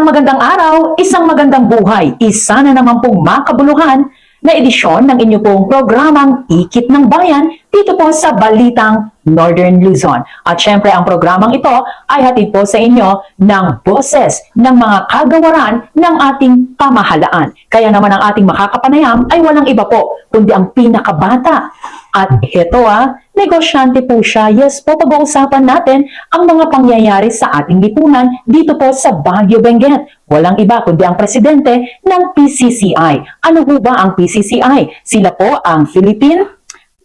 Isang magandang araw, isang magandang buhay, isa na naman pong makabuluhan na edisyon ng inyo pong programang Ikit ng Bayan dito po sa Balitang Northern Luzon. At syempre ang programang ito ay hatid po sa inyo ng boses ng mga kagawaran ng ating pamahalaan. Kaya naman ang ating makakapanayam ay walang iba po kundi ang pinakabata. At ito ah, negosyante po siya. Yes po, pag-uusapan natin ang mga pangyayari sa ating lipunan dito po sa Baguio Benguet. Walang iba kundi ang presidente ng PCCI. Ano po ba ang PCCI? Sila po ang Philippine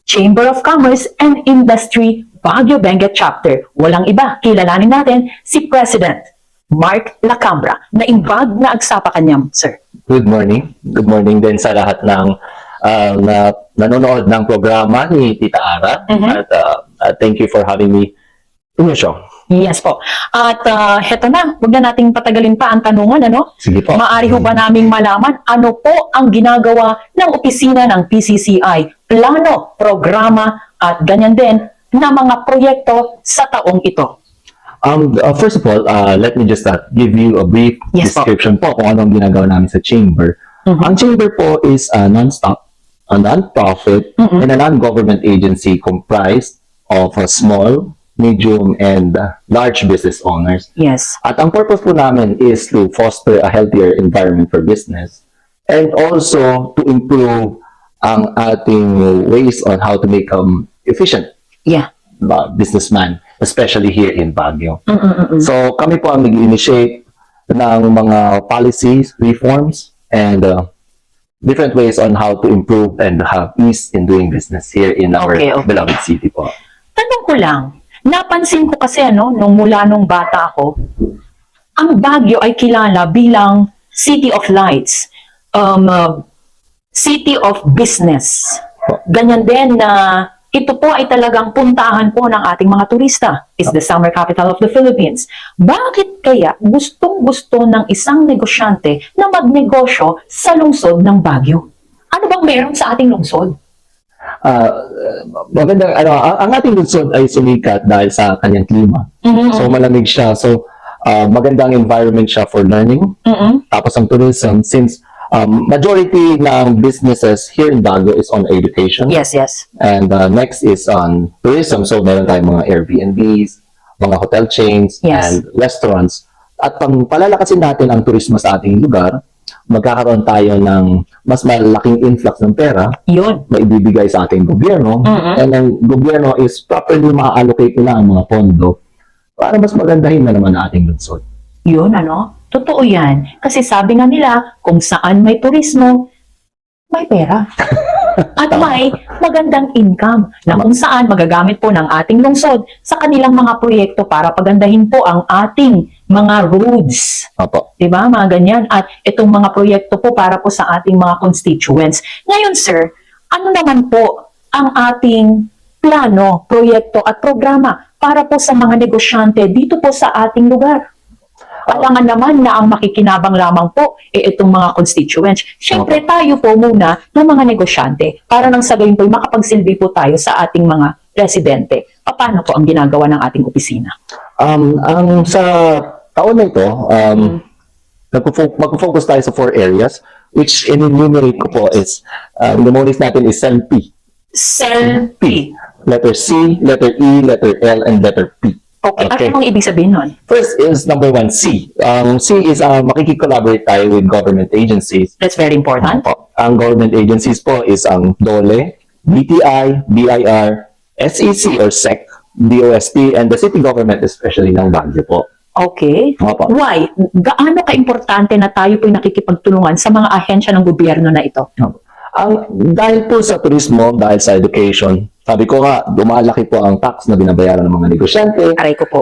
Chamber of Commerce and Industry Baguio Benguet Chapter. Walang iba, kilalanin natin si President Mark Lacambra na imbag na agsapa kanyang, sir. Good morning. Good morning din sa lahat ng uh, na nanonood ng programa ni Tita Ara. Mhm. At uh, uh, thank you for having me in your show. Yes po. At uh, heto na, huwag na nating patagalin pa ang tanungan, ano? Sige po. Maari ho ba naming malaman ano po ang ginagawa ng opisina ng PCCI, plano, programa, at ganyan din na mga proyekto sa taong ito? Um, uh, first of all, uh, let me just uh, give you a brief Yes po. description po kung anong ginagawa namin sa chamber. Mhm. Ang chamber po is a non-stop, a non-profit, Mhm. and a non-government agency comprised of uh, small, medium, and uh, large business owners. Yes. At ang purpose po namin is to foster a healthier environment for business and also to improve ang ating ways on how to make um, efficient Yeah. uh, businessman, especially here in Baguio. Mm-mm-mm. So kami po ang nag-initiate ng mga policies, reforms, and uh, different ways on how to improve and have ease in doing business here in our Okay, okay. beloved city po. Tanong ko lang, napansin ko kasi ano, nung mula nung bata ako, ang Baguio ay kilala bilang City of Lights, um, uh, City of Business. Ganyan din na ito po ay talagang puntahan po ng ating mga turista. It's the summer capital of the Philippines. Bakit kaya gustong-gusto ng isang negosyante na magnegosyo sa lungsod ng Baguio? Ano bang meron sa ating lungsod? Uh, maganda, ano, ang, ang ating lungsod ay sumikat dahil sa kanyang klima. Mhm. So malamig siya. So uh, magandang environment siya for learning. Mhm. Tapos ang tourism, since um, majority ng businesses here in Baguio is on education. Yes, yes. And uh, next is on tourism. So meron tayong mga Airbnbs, mga hotel chains, Yes. and restaurants. At pang palalakasin natin ang turismo sa ating lugar, magkakaroon tayo ng mas malaking influx ng pera Yun. maibibigay sa ating gobyerno. Mhm. And ang gobyerno is properly ma-allocate nila ang mga pondo para mas magandahin na naman ang ating lungsod. Yun, ano? Totoo yan. Kasi sabi nga nila, kung saan may turismo, may pera. At may magandang income na kung saan magagamit po ng ating lungsod sa kanilang mga proyekto para pagandahin po ang ating mga roads. Opo. Di ba? Mga ganyan. At itong mga proyekto po para po sa ating mga constituents. Ngayon, sir, ano naman po ang ating plano, proyekto at programa para po sa mga negosyante dito po sa ating lugar? Alangan naman na ang makikinabang lamang po eh itong mga constituents. Siyempre tayo po muna ng mga negosyante para nang sa gayon po makapagsilbi po tayo sa ating mga residente. Paano po ang ginagawa ng ating opisina? Um, ang sa taon na ito, um, nagpo- magpo-focus tayo sa four areas, which in-enumerate ko po is, uh, mnemonics natin is CELP. Self P. Letter C, letter E, letter L, and letter P. Okay, Okay. ano ang ibig sabihin nun? First is number one, C. Um, C is uh, makikikollaborate tayo with government agencies. That's very important. Po. Ang government agencies po is ang DOLE, BTI, BIR, SEC or SEC, DOST, and the city government especially ng Baguio po. Okay. Opo. Why? Gaano ka-importante na tayo po'y nakikipagtulungan sa mga ahensya ng gobyerno na ito? Ang dahil po sa turismo, dahil sa education, sabi ko nga, dumalaki po ang tax na binabayaran ng mga negosyante. Aray ko po.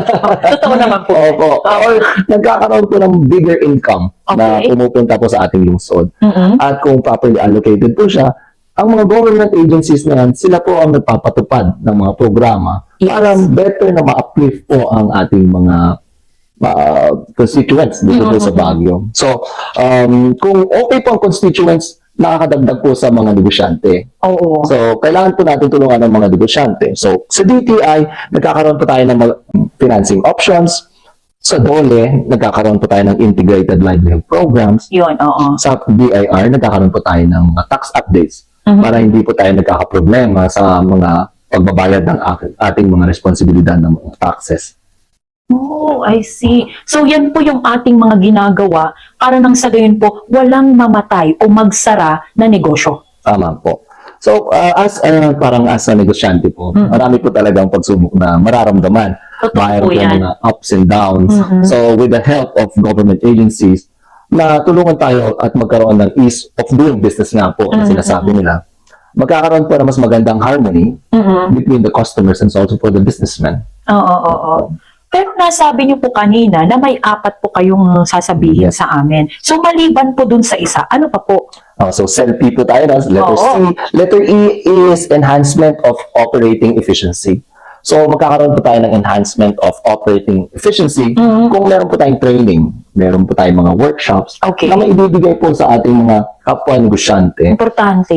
Totoo naman po. Opo. Or nagkakaroon po ng bigger income na Okay. pumupunta po sa ating lungsod. Mm-mm. At kung properly allocated po siya, ang mga government agencies na yan, sila po ang nagpapatupad ng mga programa Yes. para better na ma-uplift po ang ating mga uh, constituents dito po sa Baguio. So, um, kung okay po ang constituents, nakakadagdag po sa mga negosyante. Oo. So, kailangan po natin tulungan ng mga negosyante. So, sa DTI, nagkakaroon po tayo ng mga financing options. Sa DOLE, nagkakaroon po tayo ng Integrated Livelihood Programs. Yun, oo. Sa BIR, nagkakaroon po tayo ng tax updates Mhm. para hindi po tayo nagkakaproblema sa mga pagbabayad ng ating mga responsibilidad ng mga taxes. Oh, I see. So yan po yung ating mga ginagawa para nang sa gayon po walang mamatay o magsara na negosyo. Tama po. So, uh, as uh, parang as a negosyante po, Mm. marami po talagang pagsubok na mararamdaman. Totoo po yan. mga ups and downs. Mhm. So, with the help of government agencies, na tulungan tayo at magkaroon ng ease of doing business nga po, na Mhm. sinasabi nila, magkakaroon po na mas magandang harmony Mhm. between the customers and also for the businessmen. Oo, oo, oo. Pero nasabi niyo po kanina na may apat po kayong sasabihin Yes. sa amin. So maliban po dun sa isa, ano pa po? Uh, so, CELP po tayo na. Letter C. Oo. Letter E is enhancement of operating efficiency. So, magkakaroon po tayo ng enhancement of operating efficiency Mhm. kung meron po tayong training, meron po tayong mga workshops Okay. na maibibigay po sa ating mga kapwa negosyante. Importante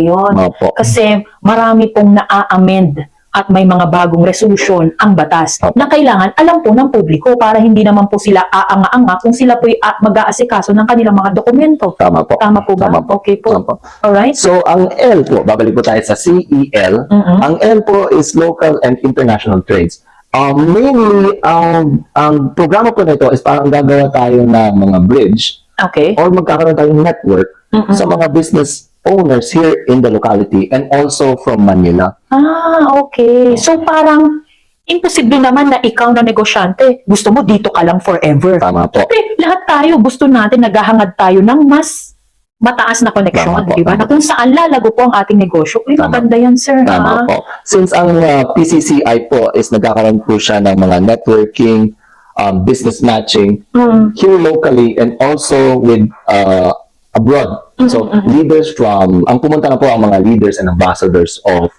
po. Kasi marami pong naa-amend at may mga bagong resolusyon ang batas na kailangan alam po ng publiko para hindi naman po sila aanga-anga kung sila po'y mag-aasikaso ng kanilang mga dokumento. Tama po. Tama po ba? Tama po. Okay po. Tama po. Alright? So, ang L po, babalik po tayo sa CEL. Mhm. Ang L po is local and international trades. Um, mainly, ang ang programa po nito is parang gagawa tayo ng mga bridge Okay. or magkakaroon tayong network Mhm. sa mga business owners here in the locality and also from Manila. Ah, okay. So parang imposible naman na ikaw na negosyante, gusto mo dito ka lang forever. Tama po. Siyempre, lahat tayo gusto natin naghahangad tayo ng mas mataas na koneksyon, di ba? Na kung saan lalago po ang ating negosyo. Uy, Tama. maganda yan, sir. ha? Tama po. Since ang uh, PCCI po is nagkakaroon po siya ng mga networking, um, business matching Mm. here locally and also with uh, abroad. So Mhm, mhm. leaders from, ang pumunta na po ang mga leaders and ambassadors of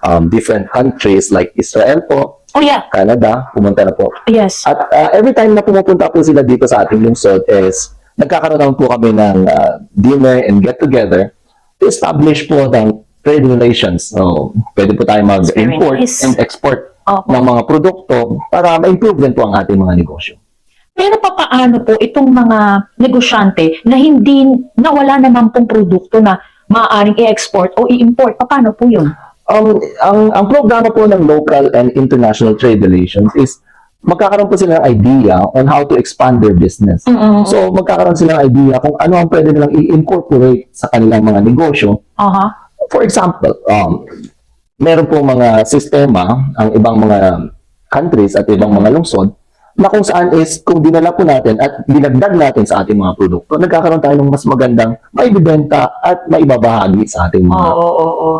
um, different countries like Israel po, Oh, yeah. Canada, pumunta na po. Yes. At uh, every time na pumupunta po sila dito sa ating lungsod is nagkakaroon naman po kami ng uh, dinner and get together to establish po ng trade relations. So, pwede po tayo mag-import Very nice. and export Opo. ng mga produkto para ma-improve din po ang ating mga negosyo. Pero papaano po itong mga negosyante na hindi, na wala naman pong produkto na maaaring i-export o i-import? Paano po yun? Um, ang, ang programa po ng local and international trade relations is magkakaroon po sila ng idea on how to expand their business. Mm-mm. So, magkakaroon sila ng idea kung ano ang pwede nilang i-incorporate sa kanilang mga negosyo Aha. For example, um, meron po mga sistema ang ibang mga countries at ibang mga lungsod na kung saan is kung dinala po natin at dinagdag natin sa ating mga produkto, nagkakaroon tayo ng mas magandang maibibenta at maibabahagi sa ating Oo, mga oo, oo.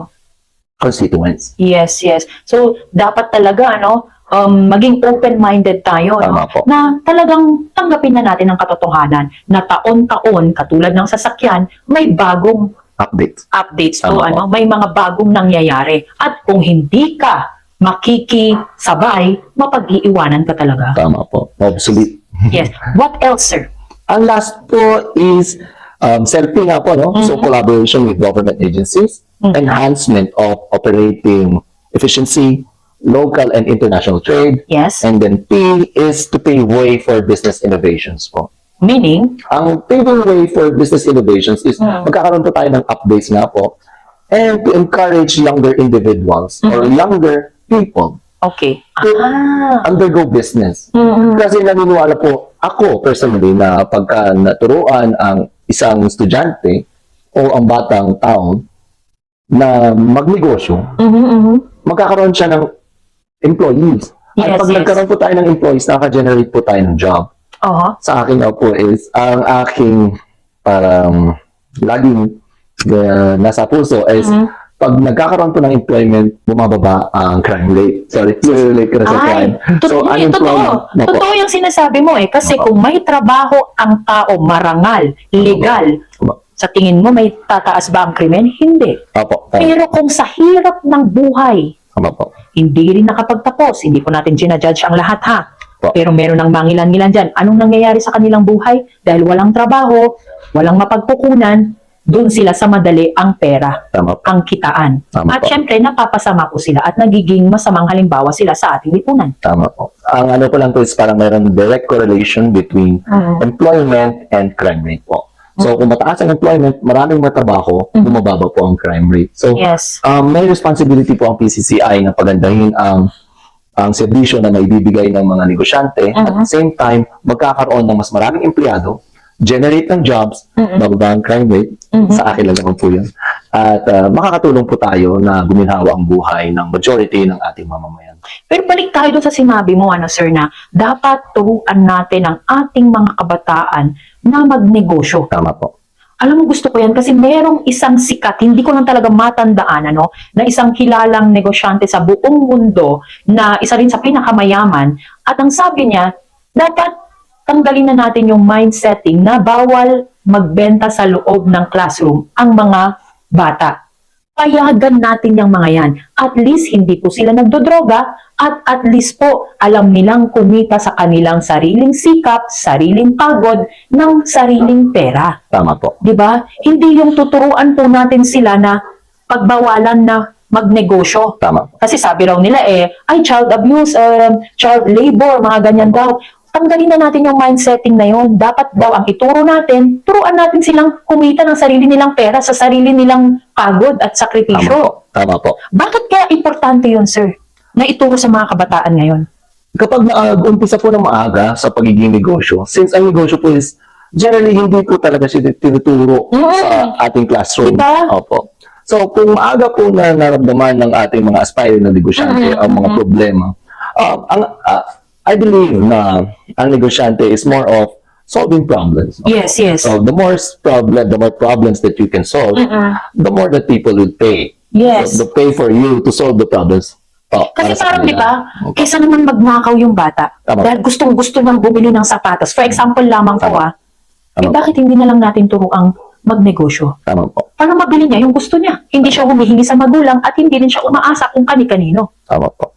constituents. Yes, yes. So, dapat talaga, ano, um, maging open-minded tayo, Tama no? po. na talagang tanggapin na natin ang katotohanan na taon-taon, katulad ng sasakyan, may bagong Update. updates po, Tama po. ano, may mga bagong nangyayari. At kung hindi ka makikisabay, mapag-iiwanan ka talaga. Tama po. Obsolete. Yes. What else, sir? Ang last po is um, selfie nga po, no? So, Mhm. collaboration with government agencies, Mhm. enhancement of operating efficiency, local and international trade, Yes. And then P is to pave way for business innovations po. Meaning, Ang paving way for business innovations is Mm. magkakaroon po tayo ng updates nga po and to encourage younger individuals or younger people okay. to Ah. undergo business. Mm-mm. Kasi naniniwala po ako personally na pagka naturuan ang isang estudyante o ang batang tao na magnegosyo, Mhm, mhm. magkakaroon siya ng employees. Yes, At pag yes. nagkaroon po tayo ng employees, nakaka-generate po tayo ng job. Aha. sa akin na po is ang aking parang laging uh, nasa puso is Mhm. Pag nagkakaroon po ng employment, bumababa ang crime rate. Sorry, relate ko na sa crime. totoo, totoo. unemployment na po. Totoo yung sinasabi mo eh. Kasi Opo. kung may trabaho ang tao, marangal, legal, Opo. sa tingin mo may tataas ba ang krimen? Hindi. Opo, Pero kung sa hirap ng buhay, tama po. hindi rin nakapagtapos, hindi po natin ginajudge ang lahat ha. Po. Pero meron ng mangilan-ngilan dyan. Anong nangyayari sa kanilang buhay? Dahil walang trabaho, walang mapagkukunan, doon sila sa madali ang pera, Tama po. ang kitaan. Tama At po. syempre, napapasama po sila at nagiging masamang halimbawa sila sa ating lipunan. Tama po. Ang ano ko lang po is parang mayroon direct correlation between employment and crime rate po. So, kung mataas ang employment, maraming matrabaho, Mhm. bumababa po ang crime rate. So, Yes. um, may responsibility po ang PCCI na pagandahin ang ang serbisyo na naibibigay ng mga negosyante. At Mhm. the same time, magkakaroon ng mas maraming empleyado, generate ng jobs, Mhm. bababa ang crime rate. Mhm. Sa akin lang naman po yun. At uh, makakatulong po tayo na guminhawa ang buhay ng majority ng ating mamamayan. Pero balik tayo doon sa sinabi mo, ano, sir, na dapat turuan natin ang ating mga kabataan na magnegosyo. Tama po. Alam mo, gusto ko yan kasi merong isang sikat, hindi ko lang talaga matandaan, ano, na isang kilalang negosyante sa buong mundo na isa rin sa pinakamayaman. At ang sabi niya, dapat tanggalin na natin yung mindsetting na bawal magbenta sa loob ng classroom ang mga bata. Payagan natin yung mga yan. At least hindi po sila nagdodroga at at least po alam nilang kumita sa kanilang sariling sikap, sariling pagod, ng sariling pera. Tama po. 'di ba? Hindi yung tuturuan po natin sila na pagbawalan na magnegosyo. Tama po. Kasi sabi raw nila eh, ay child abuse, um, child labor, mga ganyan daw. Tanggalin na natin yung mindsetting na yun. Dapat daw ang ituro natin, turuan natin silang kumita ng sarili nilang pera sa sarili nilang pagod at Tama sakripisyo. po. Tama po. Bakit kaya importante yun, sir? Na ituro sa mga kabataan ngayon? Kapag nag-umpisa po ng maaga sa pagiging negosyo, since ang negosyo po is generally hindi po talaga siya tinuturo Mm. sa ating classroom. Diba? Opo. So, kung maaga po na naramdaman ng ating mga aspiring na negosyante Mm, ang mga mm. problema, uh, ang, uh, I believe na ang negosyante is more of solving problems. Yes, yes. So, the more problem, the more problems that you can solve, Mm-mm. the more that people will pay. Yes. So, the pay for you to solve the problems. oh, Kasi parang, di ba, kaysa naman magnakaw yung bata, Tama. dahil gustong-gusto niyang bumili ng sapatos. For example lamang po Tama. ah, eh bakit hindi na lang natin turuang magnegosyo? Tama po. Para mabili niya yung gusto niya. Hindi siya humihingi sa magulang at hindi rin siya umaasa kung kani-kanino. Tama po.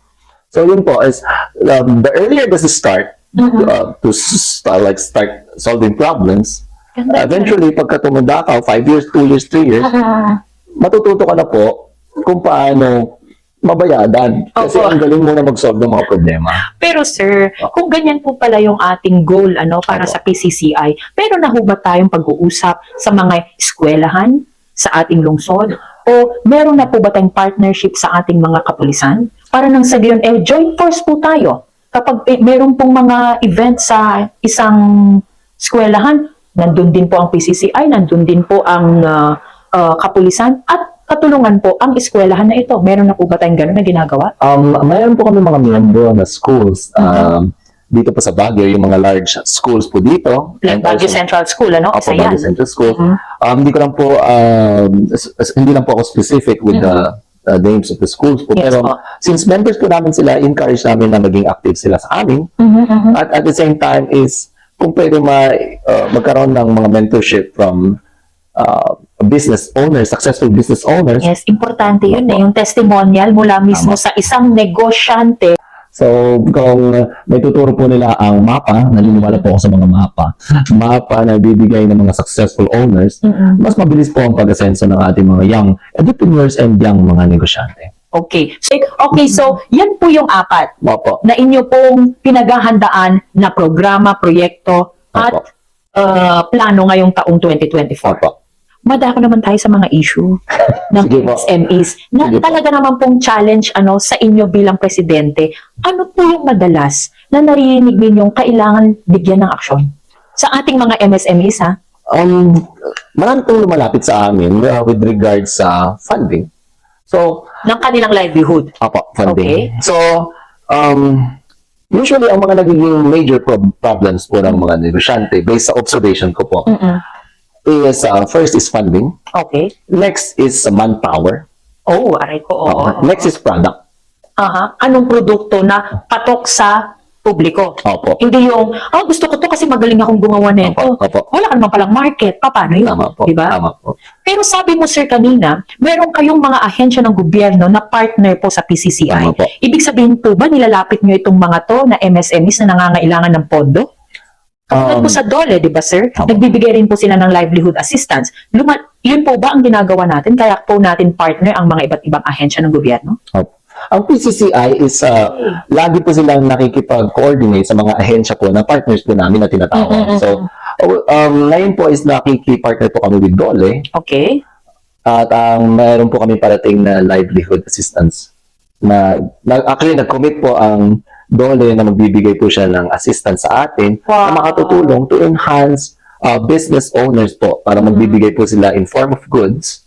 So yun po is um, the earlier does it start Mhm. uh, to start like start solving problems, Ganda. eventually pagka tumanda ka, 5 years, 2 years, 3 years, matututo ka na po kung paano mabayadan. Kasi Opo. ang galing mo na mag-solve ng mga problema. Pero sir, kung ganyan po pala yung ating goal ano para Opo. sa PCCI, pero nahubat tayong pag-uusap sa mga eskwelahan sa ating lungsod? O meron na po ba tayong partnership sa ating mga kapulisan? Para nang sa gayon, eh, joint force po tayo. Kapag eh, meron pong mga event sa isang eskwelahan, nandun din po ang PCCI, nandun din po ang ah, ah, kapulisan, at katulungan po ang eskwelahan na ito. Meron na po ba tayong gano'n na ginagawa? Um, mayroon po kami mga miyembro na schools Mhm. um, dito po sa Baguio, yung mga large schools po dito. Like Baguio also- Central School, ano? Opo. Baguio Central School. Mhm. Um, hindi ko lang po, um, hindi lang po ako specific with the uh, names of the schools po. Yes Pero po. since members po namin sila, encourage namin na maging active sila sa amin. Mhm, mhm. At at the same time is, kung pwede ma, uh, magkaroon ng mga mentorship from uh, business owners, successful business owners. Yes, importante yun eh, yung testimonial mula mismo Tama. sa isang negosyante. So, kung uh, may tuturo po nila ang mapa, naniniwala po ako sa mga mapa, mapa na bibigay ng mga successful owners, Mm-mm. mas mabilis po ang pag-asenso ng ating mga young entrepreneurs and young mga negosyante. Okay. So, okay, so yan po yung apat Opo. na inyo pong pinaghahandaan na programa, proyekto at Opo. uh, plano ngayong taong 2024. Opo. Madako naman tayo sa mga issue ng Sige po. SMEs na Sige po. talaga naman pong challenge ano sa inyo bilang presidente. Ano po yung madalas na naririnig ninyong kailangan bigyan ng aksyon? Sa ating mga MSMEs ha? Um, marami pong lumalapit sa amin uh, with regards sa funding. So, ng kanilang livelihood. Apo, funding. Okay. So, um, usually ang mga nagiging major prob- problems po ng mga negosyante based sa observation ko po Mm-mm. Is uh, first is funding, Okay. next is manpower, Oh, aray ko. Oo. uh, next is product. Aha. Anong produkto na patok sa publiko? Opo. Hindi yung, ah, gusto ko to kasi magaling akong gumawa nito. Opo. Opo. Wala ka naman palang market. Pa, Paano yun? Tama po. Diba? Tama po. Pero sabi mo, sir, kanina, meron kayong mga ahensya ng gobyerno na partner po sa PCCI. Tama po. Ibig sabihin po ba, nilalapit nyo itong mga to na MSMEs na nangangailangan ng pondo? Katulad Um, po sa DOLE, di ba sir? Nagbibigay rin po sila ng livelihood assistance. Luma, yun po ba ang ginagawa natin? Kaya po natin partner ang mga iba't ibang ahensya ng gobyerno? Ang PCCI is, uh, lagi po silang nakikipag-coordinate sa mga ahensya po na partners po namin na tinatawag. Mm-mm-mm. So, um, ngayon po is nakikipartner po kami with Dole Okay? at ang mayroon po kami parating na livelihood assistance na, na actually nag-commit po ang Dole na magbibigay po siya ng assistance sa atin Wow. na makatutulong to enhance uh, business owners po para magbibigay po sila in form of goods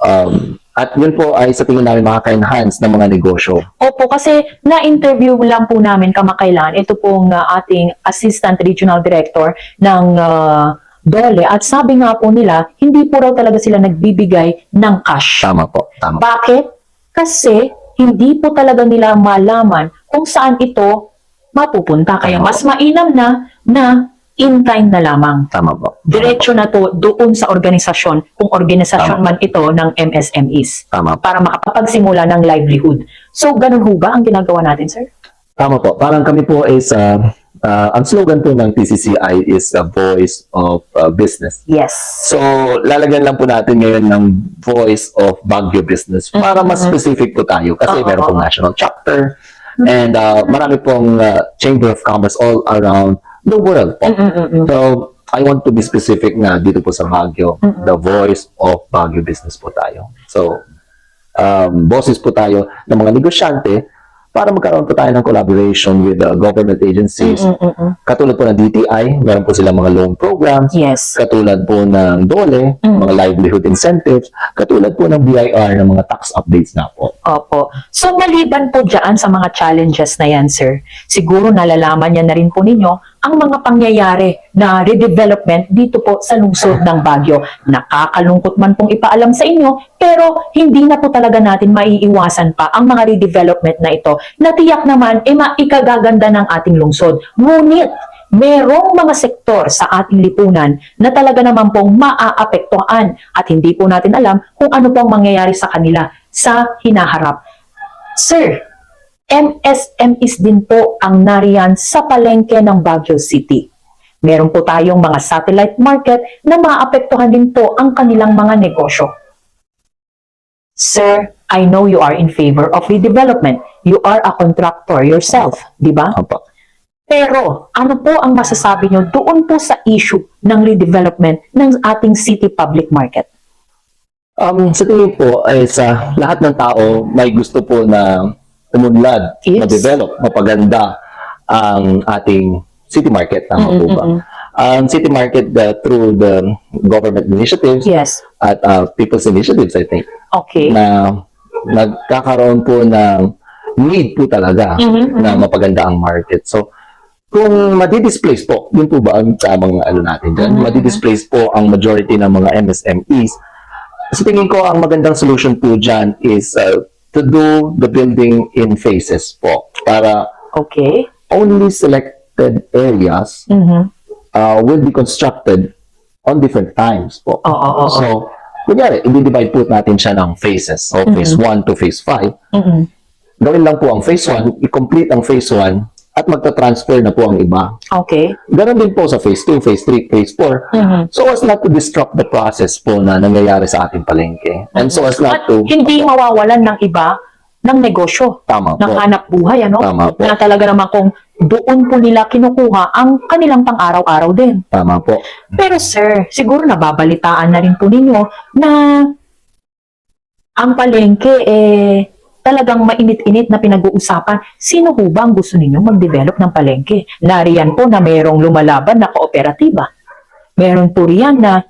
um, at yun po ay sa tingin namin makaka-enhance ng mga negosyo. Opo, kasi na-interview lang po namin kamakailan ito pong uh, ating Assistant Regional Director ng uh, DOLE at sabi nga po nila, hindi po raw talaga sila nagbibigay ng cash. Tama po, tama. Bakit? Kasi hindi po talaga nila malaman kung saan ito mapupunta. Kaya mas mainam na na in time na lamang. Tama po. Diretso na to doon sa organisasyon, kung organisasyon Tama. man ito ng MSMEs Tama para makapagsimula ng livelihood. So, ganun ho ba ang ginagawa natin, sir? Tama po. Parang kami po is, uh, uh, ang slogan po ng TCCI is a voice of uh, business. Yes. So, lalagyan lang po natin ngayon ng voice of Baguio business para mas Mhm. specific po tayo kasi Oo, meron pong national chapter and uh, marami pong uh, chamber of commerce all around the world po. So, I want to be specific na dito po sa Baguio, the voice of Baguio business po tayo. So, um, bosses po tayo ng mga negosyante para magkaroon po tayo ng collaboration with the government agencies. Mm-mm-mm. Katulad po ng DTI, meron po silang mga loan programs. Yes. Katulad po ng DOLE, Mm. mga livelihood incentives. Katulad po ng BIR, ng mga tax updates na po. Opo. So, maliban po dyan sa mga challenges na yan, sir, siguro nalalaman niya na rin po ninyo ang mga pangyayari na redevelopment dito po sa lungsod ng Baguio. Nakakalungkot man pong ipaalam sa inyo, pero hindi na po talaga natin maiiwasan pa ang mga redevelopment na ito na tiyak naman e maikagaganda ng ating lungsod. Ngunit, merong mga sektor sa ating lipunan na talaga naman pong maaapektuhan at hindi po natin alam kung ano pong mangyayari sa kanila sa hinaharap. Sir, MSMEs din po ang nariyan sa palengke ng Baguio City. Meron po tayong mga satellite market na maapektuhan din po ang kanilang mga negosyo. Sir, I know you are in favor of redevelopment. You are a contractor yourself, di ba? Opo. Pero ano po ang masasabi nyo doon po sa issue ng redevelopment ng ating city public market? Um, sa tingin po, ay sa lahat ng tao, may gusto po na umunlad, Yes. ma-develop, mapaganda ang ating city market. Tama po ba? Mm-mm-mm. Ang city market uh, through the government initiatives Yes. at uh, people's initiatives, I think, Okay. na nagkakaroon po ng need po talaga Mhm, na mapaganda ang market. So, kung madi-displace po, yun po ba ang tamang ano natin dyan? Mhm. Madi-displace po ang majority ng mga MSMEs. Sa tingin ko, ang magandang solution po dyan is uh, to do the building in phases po para Okay. only selected areas Mhm. uh, will be constructed on different times po. Oo, oo, oo. So, kunyari, i-divide po natin siya ng phases. So, phase 1 to phase 5. Mhm. Gawin lang po ang phase 1, i-complete ang phase 1, at magta-transfer na po ang iba. Okay. Ganon din po sa phase 2, phase 3, phase 4. Mhm. So as not to disrupt the process po na nangyayari sa ating palengke. And so as At not to... hindi mawawalan ng iba ng negosyo, Tama ng po. hanap buhay, ano? Tama po. Na talaga naman kung doon po nila kinukuha ang kanilang pang-araw-araw din. Tama po. Pero sir, siguro nababalitaan na rin po ninyo na ang palengke eh talagang mainit-init na pinag-uusapan. Sino ho ba ang gusto ninyo mag-develop ng palengke? Nariyan po na mayroong lumalaban na kooperatiba. Meron po riyan na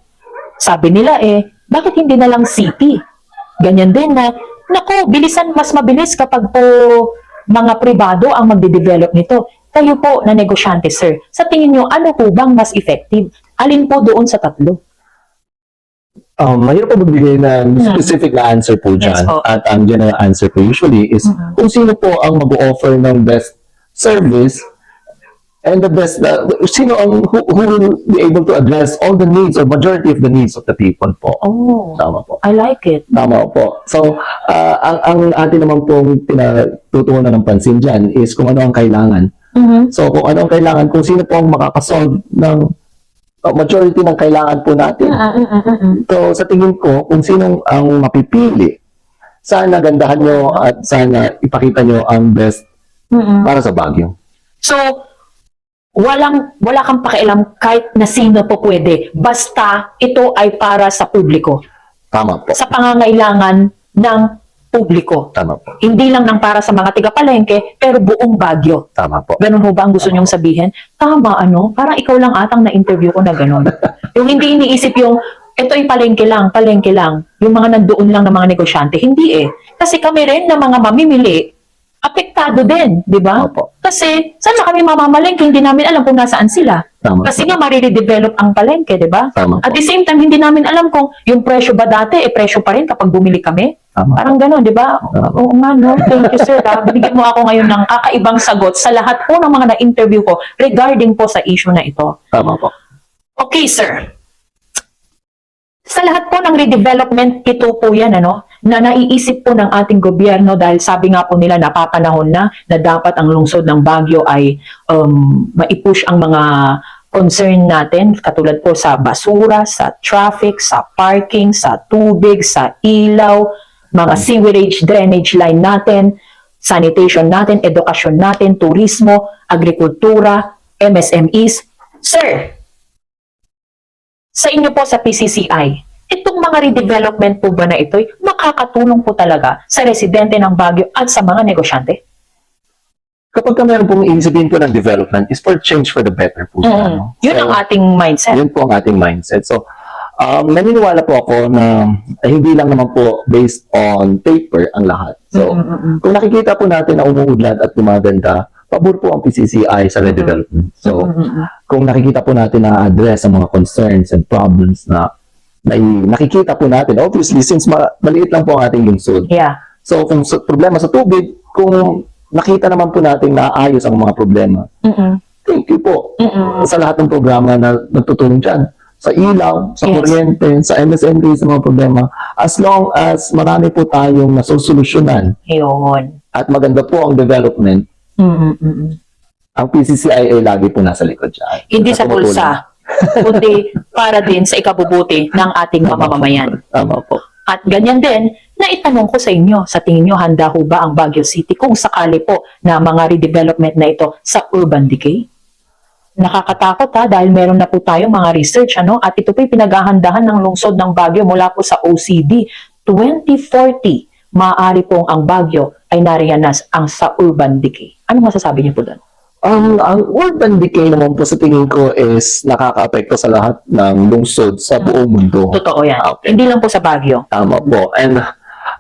sabi nila eh, bakit hindi na lang city? Ganyan din na, nako, bilisan, mas mabilis kapag po mga pribado ang magde-develop nito. Kayo po na negosyante, sir. Sa tingin nyo, ano po bang mas effective? Alin po doon sa tatlo? Um, mahirap po magbigay ng specific na answer po dyan. Yes po. At ang general answer po usually is Mhm. kung sino po ang mag-offer ng best service and the best, uh, sino ang who, who will be able to address all the needs or majority of the needs of the people po. Oh, Tama po. I like it. Tama po. So, ah, ang, ang atin naman pong pinatutuunan ng pansin dyan is kung ano ang kailangan Mhm. So kung anong kailangan, kung sino po ang makakasolve ng uh, majority ng kailangan po natin. Mm, mm, mm. So sa tingin ko, kung sino ang mapipili, sana gandahan nyo at sana ipakita nyo ang best Mm-mm. para sa Baguio. So, walang wala kang pakialam kahit na sino po pwede. Basta ito ay para sa publiko. Tama po. Sa pangangailangan ng publiko. Tama po. Hindi lang nang para sa mga tiga-palengke, pero buong Bagyo. Tama po. Ganun ho ba ang gusto niyong sabihin? Tama, ano? Parang ikaw lang atang na-interview ko na ganun. yung hindi iniisip yung, ito ay palengke lang, palengke lang. Yung mga nandoon lang ng mga negosyante. Hindi eh. Kasi kami rin na mga mamimili, apektado din, di ba? Opo. Kasi saan na kami mamamalengke, hindi namin alam kung nasaan sila. Tama Kasi po. nga mariredevelop ang palengke, di ba? At the same time, hindi namin alam kung yung presyo ba dati, eh presyo pa rin kapag bumili kami. Tama. Parang gano'n, di ba? Oo nga, no? Thank you, sir. Ha? Binigyan mo ako ngayon ng kakaibang sagot sa lahat po ng mga na-interview ko regarding po sa issue na ito. Tama po. Okay, sir. Sa lahat po ng redevelopment, ito po yan, ano, na naiisip po ng ating gobyerno dahil sabi nga po nila napapanahon na na dapat ang lungsod ng Baguio ay um, maipush ang mga concern natin katulad po sa basura, sa traffic, sa parking, sa tubig, sa ilaw, mga sewerage drainage line natin, sanitation natin, edukasyon natin, turismo, agrikultura, MSMEs. Sir, sa inyo po sa PCCI, itong mga redevelopment po ba na ito makakatulong po talaga sa residente ng Baguio at sa mga negosyante? Kapag ka meron pong iisipin po ng development is for change for the better po. siya, no? Yun So, ang ating mindset. Yun po ang ating mindset. So, um, naniniwala po ako na eh, hindi lang naman po based on paper ang lahat. So, Mm, mm, mm. kung nakikita po natin na umuudlad at gumaganda, pabor po ang PCCI sa redevelopment. So, kung nakikita po natin na address ang mga concerns and problems na, na nakikita po natin, obviously, since ma- maliit lang po ang ating lungsod. Yeah. So, kung sa, problema sa tubig, kung nakita naman po natin na ayos ang mga problema, Mm, thank you po mm, mm. sa lahat ng programa na nagtutulong dyan. Sa ilaw, sa Yes. kuryente, sa MSND, sa mga problema. As long as marami po tayong nasusolusyonan Yun. at maganda po ang development, Mm, mm, mm, mm. ang PCCI ay lagi po nasa likod dyan. Hindi sa bulsa, kundi para din sa ikabubuti ng ating mamamayan. Tama po. At ganyan din, naitanong ko sa inyo, sa tingin nyo, handa ho ba ang Baguio City kung sakali po na mga redevelopment na ito sa urban decay? Nakakatakot ha, dahil meron na po tayo mga research, ano, at ito po'y pinaghahandahan ng lungsod ng Baguio mula po sa OCD. 2040, maaari pong ang Baguio ay nariyan na ang sa urban decay. Ano masasabi niyo po doon? Ang, ang urban decay naman po sa tingin ko is nakaka-apekto sa lahat ng lungsod sa buong mundo. Totoo yan. Ah, Okay. Hindi lang po sa Baguio. Tama po. And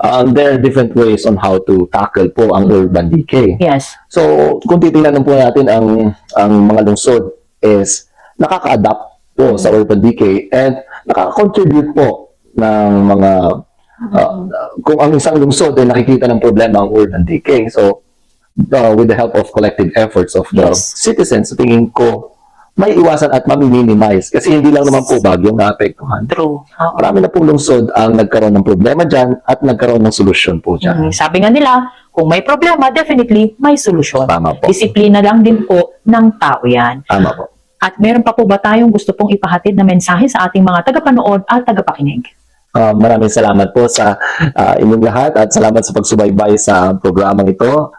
um, there are different ways on how to tackle po ang urban decay. Yes. So, kung titingnan po natin ang ang mga lungsod is nakaka-adapt po sa urban decay and nakaka-contribute po ng mga uh, kung ang isang lungsod ay nakikita ng problema ang urban decay. So, uh, with the help of collective efforts of the Yes. citizens, tingin ko may iwasan at mami-minimize kasi hindi lang naman po bagyong naapektuhan. True. Oo. Marami na pong lungsod ang nagkaroon ng problema dyan at nagkaroon ng solusyon po dyan. Mm, Sabi nga nila, kung may problema, definitely may solusyon. Tama po. Disiplina lang din po ng tao yan. Tama po. At meron pa po ba tayong gusto pong ipahatid na mensahe sa ating mga tagapanood at tagapakinig? Uh, maraming salamat po sa uh, inyong lahat at salamat sa pagsubaybay sa programang ito.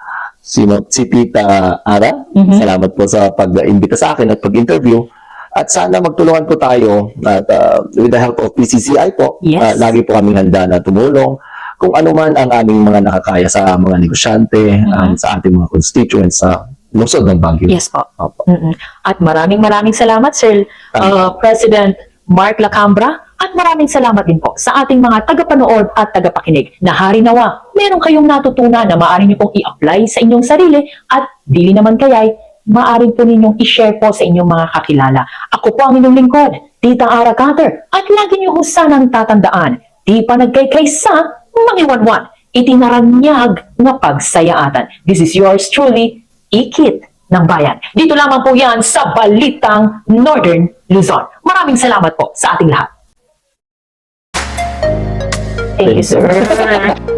Si, si Tita Ara, Mhm. salamat po sa pag-imbita sa akin at pag-interview. At sana magtulungan po tayo at uh, with the help of PCCI po, Yes. uh, lagi po kaming handa na tumulong kung ano man ang aming mga nakakaya sa mga negosyante, Mhm. um, sa ating mga constituents sa lungsod ng Baguio. Yes po. Opo. Mm-mm. At maraming maraming salamat, Sir uh, President Mark Lacambra. At maraming salamat din po sa ating mga tagapanood at tagapakinig na hari nawa. Meron kayong natutunan na maaari niyo pong i-apply sa inyong sarili at dili naman kaya'y maaari po ninyong i-share po sa inyong mga kakilala. Ako po ang inyong lingkod, Tita Ara Carter. At lagi niyo ho sanang tatandaan, di pa nagkaykay sa mangiwanwan, itinaranyag na pagsayaatan. This is yours truly, Ikit ng Bayan. Dito lamang po yan sa Balitang Northern Luzon. Maraming salamat po sa ating lahat. Thank you, sir.